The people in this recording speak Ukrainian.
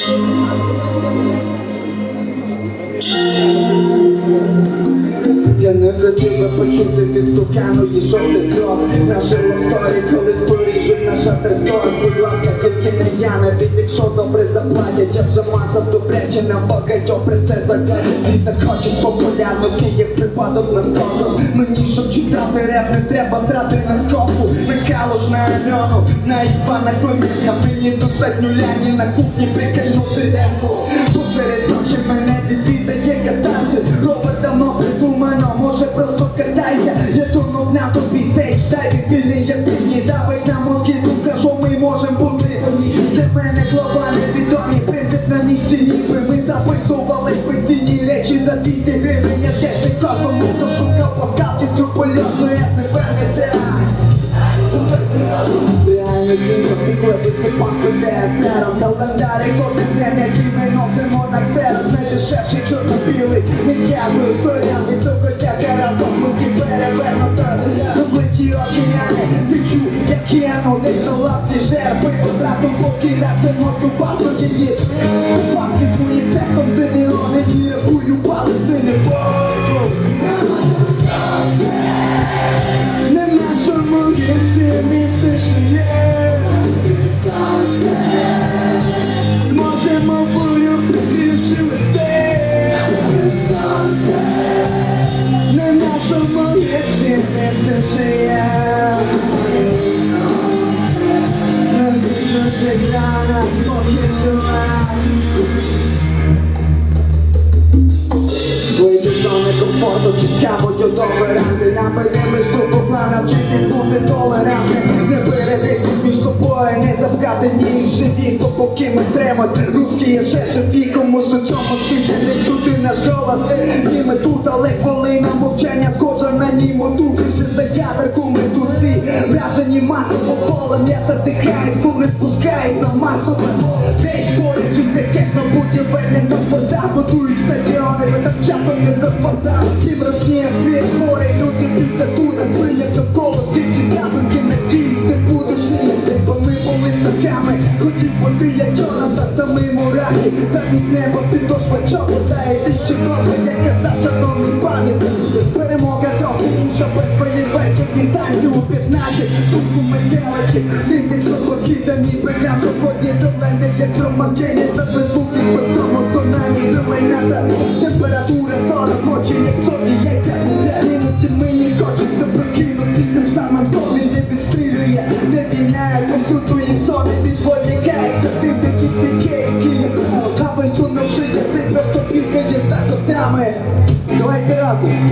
Я не хотів би почути від коханої жовтий строк Наша лавсторі колись поріжуть на шатерстор Будь ласка, тільки не я, навіть якщо добре заплатять Я вже мацав добряче на багатьох принцесах Всі так хочуть популярності, як припадок на скоку. Мені, щоб читати реп, не треба зрати на скоку. На калуш, на Альону, на Івана Климінка Мені достатньо ляні на кухні прикольнути демку Посеред ночі мене відвідає катарсис. Робот давно придумано, може просто катайся. Я тонув на тобі стейдж, дай вільний як півні Давай на мозки, думка, що ми можем бути. Для мене слова невідомі, принцип на місці ніби Ми записували постійні речі за 200 гривень. Я теж не кожному, хто шукав паскалки скрупульозно, як не вернеться Стекли без Степан ПДСРом Календарик кожен день, який ми носимо на ксером Найдешевший чорно-білий, не стягую солян Від цього тягара в космосі перевернуто Розлиті океани, сичу, як кіану Десь на лапці жерпи, потрапом поки радше моту базу комфорту чи з кавою до веранди Наберемо штуку плана, вчитись бути толерантним Не перевестись між собою, не запхати ні в живіт То поки ми стремось, русські є ще живі Комусь у цьому світі не чути наш голос Ні ми тут, але хвилина мовчання схожа на німоту Більше за ядерку ми тут всі Вражені масово полем Я задихаюсь, коли спускаюсь на масове Десь часом не за спартан Ким розсніє світ. Хворий, люди під тату на свинях довкола Стільки здравинки надіюсь, ти будеш Бо ми були ногами, хотів бути як Джонатан та ми мурахи. Замість неба підошва чобота І ти ще добре, як казав шановний пам'ятник. Перемога трохи інша, без феєрверків і танців у 15 Штуку метелики, 30 хлопоків та ніби грам Сьогодні зелений, як громадяни За беззвуки з цьому цунамі Зелена температура 40 очі, як собі яйця Іноді мені хочеться прокинутись тим самим сон не відстрілює, не війняє, повсюду їм сон І відволікається тим, якісь вікейські А висунувши язик, просто бігає за котами Давайте разом